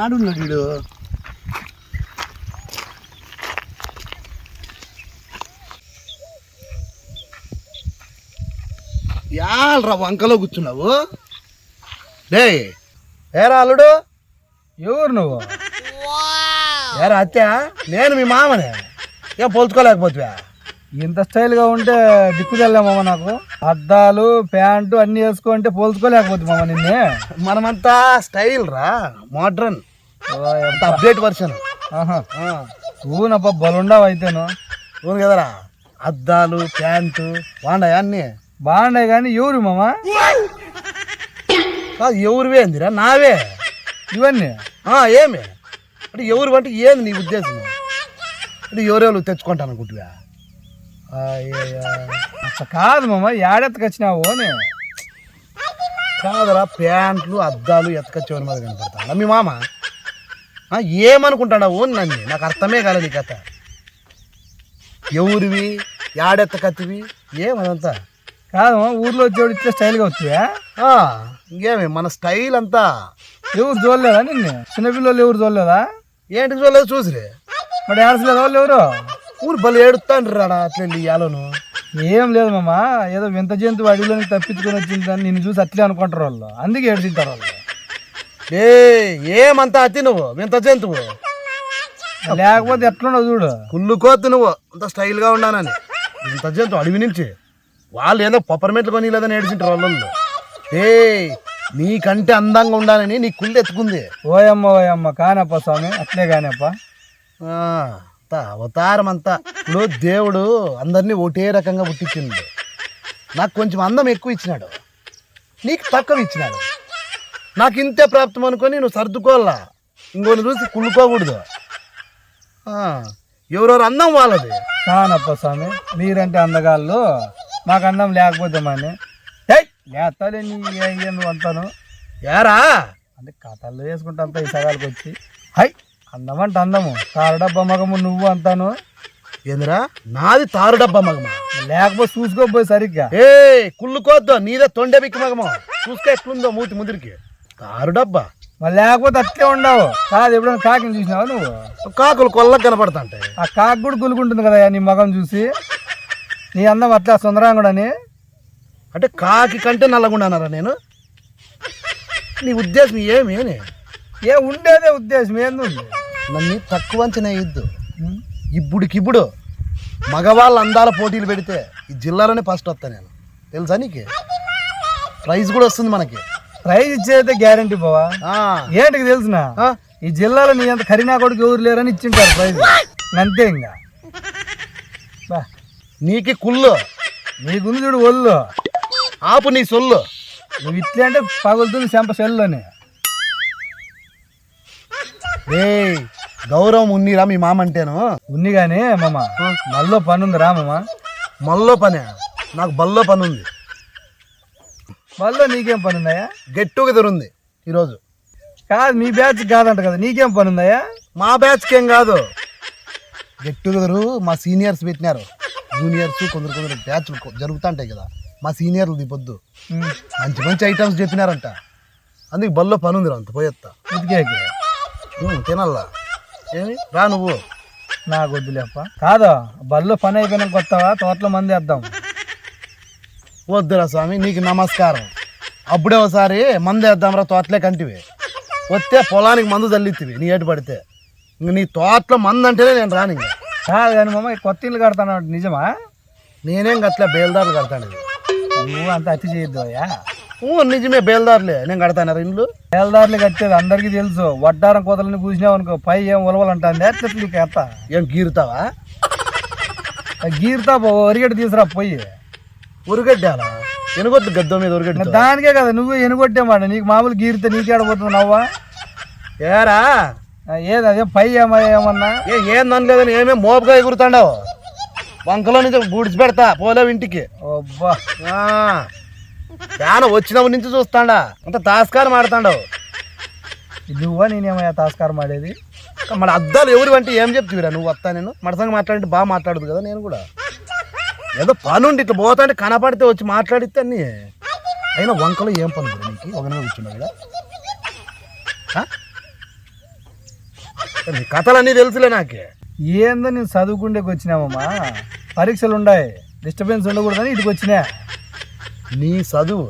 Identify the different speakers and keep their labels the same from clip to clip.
Speaker 1: ఆడున్నాడు వీడు. యాల్రా వంకలో కూర్చున్నావు? డే ఏరా అల్లుడు?
Speaker 2: ఎవరు నువ్వు?
Speaker 1: ఏరా అత్య? నేను మీ మామనే. ఏం పోల్చుకోలేకపోతువా?
Speaker 2: ఇంత స్టైల్గా ఉంటే దిక్కుదెళ్ళా మామ నాకు? అద్దాలు ప్యాంటు అన్ని వేసుకుంటే పోల్చుకోలేకపోతే మామ నిన్నే.
Speaker 1: మనమంతా స్టైల్ రా మోడ్రన్. అప్డేట్ వర్షన్
Speaker 2: ఊనప్ప బలుండవు అయితేను
Speaker 1: అవును కదరా? అద్దాలు ప్యాంటు బాగున్నాయి అన్నీ?
Speaker 2: బాగున్నాయి కానీ ఎవరు మామ?
Speaker 1: కాదు ఎవరివే అందిరా? నావే.
Speaker 2: ఇవన్నీ?
Speaker 1: ఆ, ఏమి? అంటే ఎవరు అంటే ఏంది నీ ఉద్దేశం? అంటే ఎవరెవరు తెచ్చుకుంటాను అనుకుంటువా
Speaker 2: కాదు మామ ఏడెత్తుకు వచ్చినావు అని.
Speaker 1: కాదురా ప్యాంట్లు అద్దాలు ఎత్తుకొచ్చేవారి మీద కనపడతా మీ మామ? ఆ, ఏమనుకుంటాడావు నన్ను నాకు అర్థమే కాలేదు ఈ కథ. ఎవరివి? యాడెత్తకత్తివి ఏమదంతా
Speaker 2: కాదు ఊర్లో వచ్చేవాడు ఇట్లా స్టైల్గా వస్తువా
Speaker 1: ఆ, ఇంకేమి మన స్టైల్ అంతా.
Speaker 2: ఎవరు చూడలేదా నిన్ను? చిన్నపిల్లలు ఎవరు చూడలేదా?
Speaker 1: ఏంటి చూడలేదు చూసిరే?
Speaker 2: మరి ఏడసలేదు వాళ్ళు ఎవరు?
Speaker 1: ఊరు బలి ఏడుతాండ్రు రాడా అట్లా ఇయ్యాలను
Speaker 2: ఏం లేదు మామ ఏదో వింత జంతువు అడవిలోకి తప్పించుకొని వచ్చిందని నిన్ను చూసి అట్లే అనుకుంటారు వాళ్ళు. అందుకే ఏడ్చింటారు వాళ్ళు.
Speaker 1: ఏ ఏమంతా అతి నువ్వు? వింత జంతువు.
Speaker 2: లేకపోతే ఎట్లున్నావు చూడు.
Speaker 1: కుళ్ళు కోతు నువ్వు. అంత స్టైల్గా ఉన్నానని ఇంత జంతు అడవి నుంచి. వాళ్ళు ఏదో పప్పరమెట్లు కొని లేదని ఏడిచింటారు వాళ్ళు ఏ నీకంటే అందంగా ఉండాలని నీ కుళ్ళు ఎత్తుకుంది.
Speaker 2: ఓయమ్మ ఓయమ్మ కానప్ప స్వామి అట్లే కానప్ప.
Speaker 1: అవతారం అంతా. ఇప్పుడు దేవుడు అందరినీ ఒకటే రకంగా పుట్టించిండు. నాకు కొంచెం అందం ఎక్కువ ఇచ్చినాడు. నీకు తక్కువ ఇచ్చినాడు. నాకు ఇంతే ప్రాప్తం అనుకొని నువ్వు సర్దుకోవాలా? ఇంకొని చూసి కుళ్ళుకోకూడదు. ఎవరెవరు అందం వాళ్ళది.
Speaker 2: కానప్ప స్వామి మీరంటే అందగాళ్ళు మాకు అందం లేకపోతే మని? లేస్తాలే నీ నువ్వు అంతాను
Speaker 1: ఏరా?
Speaker 2: అంటే కథల్లో వేసుకుంటా అంతా ఈ సగాలకు వచ్చి. హై అందం అంటే అందము. తారడబ్బ మగము నువ్వు అంతాను
Speaker 1: ఏందిరా? నాది తారు డబ్బా మగమా.
Speaker 2: లేకపోతే చూసుకోపోయి సరిగ్గా.
Speaker 1: ఏ కుళ్ళుకోద్దు. నీదే తొండె బిక్కి మగమా. చూసుకో ఎట్లుందో మూతి ముదిరికి. తారు డబ్బా
Speaker 2: మరి లేకపోతే అట్లే ఉండవు. కాదు ఎప్పుడైనా కాకిని చూసినావా నువ్వు?
Speaker 1: కాకులు కొల్లకు కనపడతాంటాయి
Speaker 2: ఆ కాకి కూడా గులుకుంటుంది కదా నీ మగం చూసి. నీ అందం అట్లా సుందరాంగుడని.
Speaker 1: అంటే కాకి కంటే నల్లగుండానరా నేను? నీ ఉద్దేశం ఏమి అని?
Speaker 2: ఏ ఉండేదే ఉద్దేశం ఏంది
Speaker 1: నన్ను తక్కువ అంచనా ఇద్దు ఇప్పుడికిప్పుడు మగవాళ్ళ అందాల పోటీలు పెడితే ఈ జిల్లాలోనే ఫస్ట్ వస్తా నేను. తెలుసా నీకు? ప్రైజ్ కూడా వస్తుంది మనకి.
Speaker 2: ప్రైజ్ ఇచ్చేదైతే గ్యారంటీ
Speaker 1: ఆ,
Speaker 2: ఏంటికి తెలిసిన? ఈ జిల్లాలో నీ అంత కరీనా కొడుకు ఎవరు లేరని ఇచ్చింటారు ప్రైజ్. అంతే ఇంకా.
Speaker 1: నీకి కుళ్ళు.
Speaker 2: నీకుంది చూడు ఒళ్ళు.
Speaker 1: ఆపు నీ సొల్లు.
Speaker 2: నువ్వు ఇట్లే అంటే పగులుతుంది చెంప సెల్లోని
Speaker 1: ఏ గౌరవం ఉన్నిరా మీ మామ అంటేను
Speaker 2: ఉంది కానీ మామ మళ్ళీ పని ఉంది రా మామ.
Speaker 1: మల్లో పనే. నాకు బల్లో పని ఉంది
Speaker 2: మళ్ళీ నీకేం పని ఉందాయా
Speaker 1: గెట్ టుగెదర్ ఉంది ఈరోజు.
Speaker 2: కాదు మీ బ్యాచ్ కాదంట కదా నీకేం పని ఉందాయా
Speaker 1: మా బ్యాచ్కి ఏం కాదు. గెట్ టుగెదర్ మా సీనియర్స్ పెట్టినారు. జూనియర్స్ కొందరు కొందరు బ్యాచ్ జరుగుతుంటాయి కదా. మా సీనియర్లు దిపొద్దు మంచి మంచి ఐటమ్స్ చెప్పినారంట. అందుకు బల్లో పని ఉంది అంత పోయేస్తా
Speaker 2: ఉతికేకి
Speaker 1: ఉమ్, తినాలా ఏమి? రా నువ్వు.
Speaker 2: నాకు వద్దులేప్ప. కాదు బల్లో పని అయిపోయినాక కొత్తవా? తోటలో మంది వేద్దాం.
Speaker 1: వద్దురా స్వామి నీకు నమస్కారం. అప్పుడే ఒకసారి మందు వేద్దాంరా తోటలే కంటివి. వస్తే పొలానికి మందు చల్లిత్తివి నీ ఏటు పడితే. ఇంక నీ తోటలో మందు అంటేనే నేను రాను ఇంక.
Speaker 2: కాదు కానీ మామ ఈ కొత్త ఇల్లు కడతాను నిజమా?
Speaker 1: నేనేం గట్లే బేల్దారులు కడతాను.
Speaker 2: నువ్వు అంత అతి చేయొద్దు అయ్యా.
Speaker 1: ఊ, నిజమే బేల్దారులే. నేను కడతాను ఇండ్లు
Speaker 2: బేల్దారులు కట్టేది అందరికీ తెలుసు. వడ్డారం కోతలని కూసినావు అనుకో పై ఏం ఉలవలంటుంది? ఎట్లా నీకు ఎంత
Speaker 1: ఏం గీరుతావా?
Speaker 2: గీరుతా పో ఒరిగడ్డ తీసురా పోయి.
Speaker 1: ఉరుగడ్డాలా? ఎనుగొద్దు గద్ద మీద ఉరుగడ్డ
Speaker 2: దానికే కదా నువ్వు ఎనుగొట్టే మాట. నీకు మామూలు గీరితే నీకేడబోతుంది నవ్వా?
Speaker 1: ఏరా?
Speaker 2: ఏది అదే? పై ఏమో ఏమన్నా?
Speaker 1: ఏ ఏం ననలేదని ఏమేం మోపుగా ఎగురుతాండావు? వంకలో నుంచి గుడిచి పెడతా పోలేవు ఇంటికి.
Speaker 2: అబ్బా.
Speaker 1: వచ్చినప్పటి నుంచి చూస్తాండా. అంత తాస్కారం ఆడుతాండావు.
Speaker 2: నువ్వా నేనేమయ్యా తాస్కారం ఆడేది?
Speaker 1: మన అద్దాలు ఎవరు అంటే ఏం చెప్తివిరా? నువ్వు వస్తా నేను. మడసంగా మాట్లాడితే బాగా మాట్లాడదు కదా నేను కూడా. ఏదో పని ఉండి ఇట్లా పోతా అంటే కనపడితే వచ్చి మాట్లాడితే అన్ని. అయినా వంకలో ఏం పని ఉంది నీకు? ఒకనే కూర్చున్నావు కదా నీ కథలన్నీ తెలుసులే నాకే.
Speaker 2: ఏందో నేను చదువుకుండేకి వచ్చినామమ్మా పరీక్షలు ఉన్నాయి డిస్టర్బెన్స్ ఉండకూడదని ఇటుకు వచ్చినా.
Speaker 1: నీ చదువు.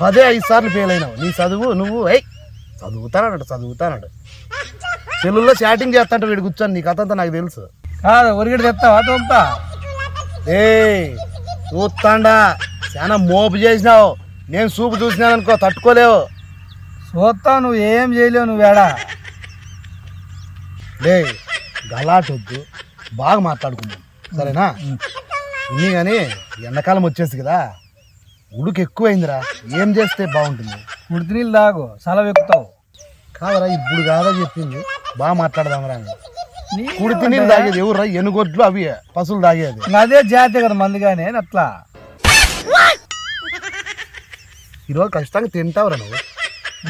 Speaker 1: పదే ఐదు సార్లు ఫెయిల్ అయినావు. నీ చదువు నువ్వు ఏయ్ చదువుతానడు చదువుతానడు సెల్లుల్లో చాటింగ్ చేస్తాంట వీడు కూర్చొని నీ కథ అంతా నాకు తెలుసు.
Speaker 2: కాదు ఒరిగడి తెస్తావా తోపుతా
Speaker 1: ఏయ్ చూస్తాండా చాలా మోపు చేసినావు. నేను సూపు చూసినాను అనుకో తట్టుకోలేవు.
Speaker 2: చూస్తావు నువ్వు ఏం చేయలేవు నువ్వు ఏడా?
Speaker 1: లే గలాటొద్దు బాగా మాట్లాడుకుందాం. సరేనా? ఇన్ని కానీ ఎండాకాలం వచ్చేసి కదా ఉడుకు ఎక్కువైందిరా. ఏం చేస్తే బాగుంటుంది?
Speaker 2: ఉడితి నీళ్ళు తాగు సెలవు ఎక్కుతావు
Speaker 1: కాదరా ఇప్పుడు కాదా చెప్పింది. బాగా మాట్లాడదాంరా అని.
Speaker 2: నీ
Speaker 1: కుడితి నీళ్ళు తాగేది ఎవరురా ఎనుగొడ్లు అవి పశువులు తాగేది.
Speaker 2: అదే జాతి కదా మంది కానీ అట్లా.
Speaker 1: ఈరోజు ఖచ్చితంగా తింటావురా నువ్వు.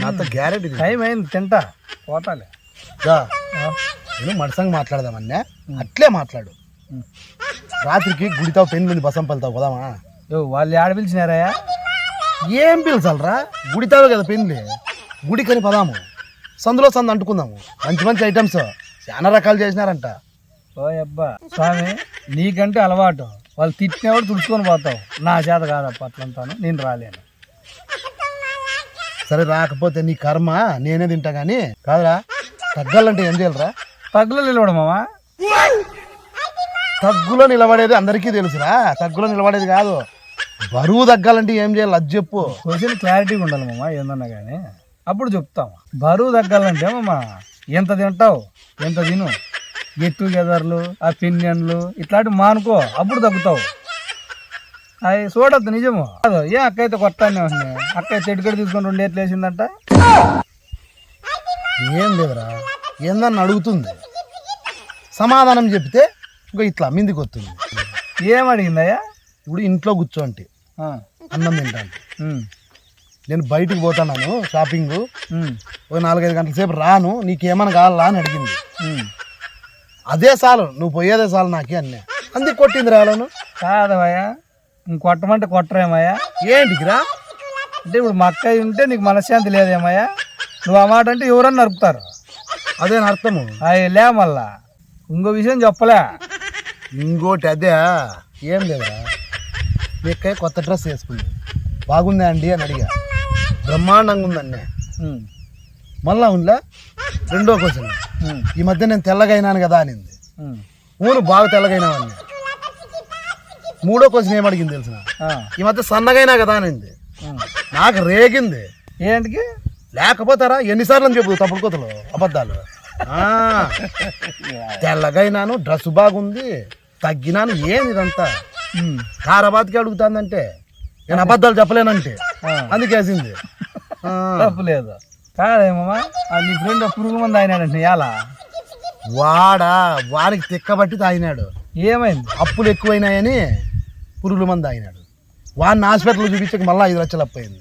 Speaker 1: నాతో గ్యారెంటీ
Speaker 2: టైం అయింది తింటా. పోతాలే.
Speaker 1: నేను మడసంగా మాట్లాడదామన్నా అట్లే మాట్లాడు. రాత్రికి గుడితావు ఉంది బసం పలుతావు పోదామా?
Speaker 2: వాళ్ళు ఆడ పిలిచినారయ్యా
Speaker 1: ఏం పిలిచాలరా? గుడితావే కదా పెన్లే. గుడికని పదాము. సందులో సందు అంటుకుందాము. మంచి మంచి ఐటమ్స్ చాలా రకాలు చేసినారంట.
Speaker 2: ఓ అబ్బా స్వామి నీకంటే అలవాటు. వాళ్ళు తిట్టినవాడు తుడుచుకొని పోతావు. నా చేత కాదప్ప అట్లంతాను. నేను రాలేను.
Speaker 1: సరే రాకపోతే నీ కర్మ. నేనే తింటా కానీ కాదురా తగ్గాలంటే ఏం చేయాలరా?
Speaker 2: తగ్గులో నిలవడం మామా
Speaker 1: తగ్గులో నిలబడేది అందరికీ తెలుసురా. తగ్గులో నిలబడేది కాదు. బరువు తగ్గాలంటే ఏం చేయాలి? అది చెప్పు.
Speaker 2: క్వశ్చన్ క్లారిటీగా ఉండాలి మామ ఏందన్నా కానీ అప్పుడు చెప్తాం. బరువు తగ్గాలంటే మామ ఎంత తింటావు? ఎంత తిను? గెట్ టుగెదర్లు ఆ పిన్యన్లు ఇట్లాంటివి మానుకో అప్పుడు తగ్గుతావు. అవి చూడద్దు నిజము. కాదు ఏ అక్క అయితే కొట్టానే ఉన్నాయి అక్క ఎటుకడ తీసుకొని రెండు ఎట్లు వేసిందంట?
Speaker 1: ఏం లేదురా. ఏందన్న అడుగుతుంది. సమాధానం చెప్తే ఇంకో ఇట్లా మిందికి వస్తుంది.
Speaker 2: ఏం అడిగిందయ్యా?
Speaker 1: ఇప్పుడు ఇంట్లో కూర్చోంటి అన్నం తింటాను నేను బయటికి పోతున్నాను షాపింగ్. ఒక నాలుగైదు గంటల సేపు రాను నీకేమైనా కావాలా అని అడిగింది. అదే చాలు నువ్వు పోయేదే చాలు నాకే అన్నీ. అందుకు కొట్టింది రాలను
Speaker 2: కాదవయ్యా ఇంక కొట్టమంటే కొట్టరేమయ్యా
Speaker 1: ఏంటికిరా
Speaker 2: అంటే ఇప్పుడు మా అక్కయ్య ఉంటే నీకు మనశ్శాంతి లేదేమయ్యా నువ్వు ఆ మాట అంటే ఎవరన్నా నరుకుతారు.
Speaker 1: అదే అర్థము.
Speaker 2: అవి లే మళ్ళా. ఇంకో విషయం చెప్పలే.
Speaker 1: ఇంకోటి అదే. ఏం లేదురా. మీ కొత్త డ్రెస్ వేసుకుంది. బాగుందా అండి అని అడిగా. బ్రహ్మాండంగా
Speaker 2: ఉమ్,
Speaker 1: మళ్ళా ఉందిలే రెండో క్వశ్చన్. ఈ మధ్య నేను తెల్లగైనాను కదా అనింది. ఊను బాగా తెల్లగైనావు అన్నా మూడో క్వశ్చన్ ఏం అడిగింది తెలిసిన ఈ మధ్య సన్నగైనా కదా అనింది. నాకు రేగింది.
Speaker 2: ఏంటికి
Speaker 1: లేకపోతారా? ఎన్నిసార్లు అని చెప్పు తప్పుడు కోతలు అబద్ధాలు. తెల్లగైనాను డ్రెస్ బాగుంది తగ్గినాను ఏంది ఇదంతా?
Speaker 2: ఉమ్,
Speaker 1: తారాబాద్కి అడుగుతాందంటే నేను అబద్ధాలు చెప్పలేనంటే. అందుకేసింది
Speaker 2: తప్పు లేదు. కాదేమమ్మా నీ ఫ్రెండ్ పురుగు మంది అయినాడంటే ఎలా
Speaker 1: వాడా వానికి తిక్కబట్టి తాగినాడు.
Speaker 2: ఏమైంది?
Speaker 1: అప్పులు ఎక్కువైనాయని పురుగుల మంది తాగినాడు. వాడిని హాస్పిటల్ చూపించక మళ్ళీ ఐదు లక్షలు అప్పయింది.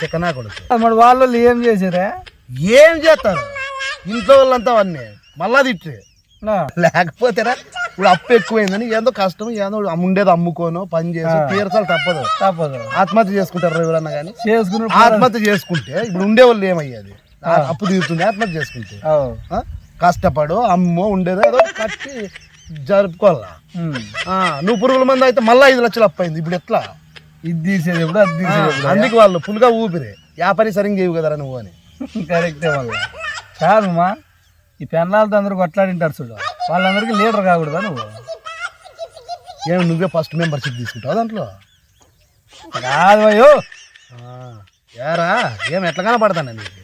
Speaker 1: తిక్కనా కొడుకు
Speaker 2: మరి వాళ్ళు ఏం చేశారే
Speaker 1: ఏం చేస్తారు ఇంట్లో వాళ్ళంతా అవన్నీ మళ్ళా తిట్టి లేకపోతేరా ఇప్పుడు అప్పు ఎక్కువైందని ఏదో కష్టం ఏదో ఉండేది అమ్ముకోను పని చేసి తీర్చాలి తప్పదు.
Speaker 2: తప్పదు.
Speaker 1: ఆత్మహత్య చేసుకుంటారు ఎవరన్నా కానీ.
Speaker 2: చేసుకుని
Speaker 1: ఆత్మహత్య చేసుకుంటే ఇప్పుడు ఉండేవాళ్ళు ఏమయ్యేది? అప్పు తీరుతుంది ఆత్మహత్య చేసుకుంటే? కష్టపడు అమ్మో ఉండేదో ఏదో కట్టి జరుపుకోవాలా? నువ్వు పురుగుల మంది అయితే మళ్ళీ ఐదు లక్షలు అప్పయింది ఇప్పుడు ఎట్లా?
Speaker 2: ఇది తీసేది ఎప్పుడు అది తీసేది
Speaker 1: అందుకు వాళ్ళు పులుగా ఊపిరి. వ్యాపారి సరిగ్గా చేయవు కదరా నువ్వు అని.
Speaker 2: కరెక్టే మళ్ళీ కాదమ్మా ఈ పెన్నాలతో అందరూ కొట్లాడింటారు చూడు. వాళ్ళందరికీ లీడర్ కాకూడదా నువ్వు?
Speaker 1: ఏమి నువ్వే ఫస్ట్ మెంబర్షిప్ తీసుకుంటావు దాంట్లో?
Speaker 2: కాదు అయ్యో.
Speaker 1: ఏరా ఏం ఎట్లా కనపడతాను నీకు